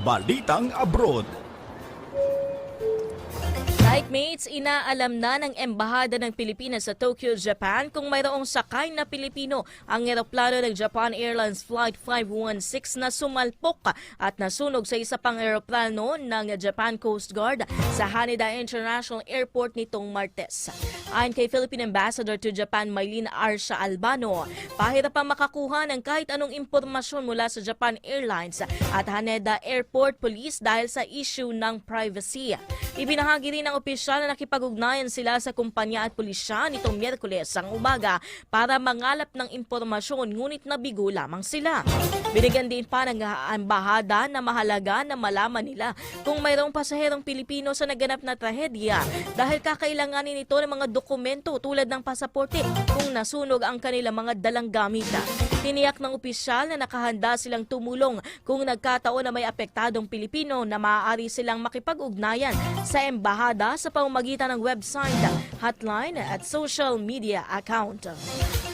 Balitang Abroad. Lightmates, inaalam na ng Embahada ng Pilipinas sa Tokyo, Japan kung mayroong sakay na Pilipino ang eroplano ng Japan Airlines Flight 516 na sumalpok at nasunog sa isa pang eroplano ng Japan Coast Guard sa Haneda International Airport nitong Martes. Ayon kay Philippine Ambassador to Japan Maylin Arsha Albano, pahirap ang makakuha ng kahit anong impormasyon mula sa Japan Airlines at Haneda Airport Police dahil sa issue ng privacy. Ibinahagi rin ng opisyal na nakipag-ugnayan sila sa kumpanya at pulisya nitong Miyerkules ang umaga para mangalap ng impormasyon ngunit nabigo lamang sila. Binigyan din pa ng ambahada na mahalaga na malaman nila kung mayroong pasaherong Pilipino sa naganap na trahedya dahil kakailanganin nito ng mga dokumento tulad ng pasaporte kung nasunog ang kanilang mga dalang gamit. Tiniyak ng opisyal na nakahanda silang tumulong kung nagkataon na may apektadong Pilipino na maaari silang makipag-ugnayan sa embahada sa pamamagitan ng website, hotline at social media account.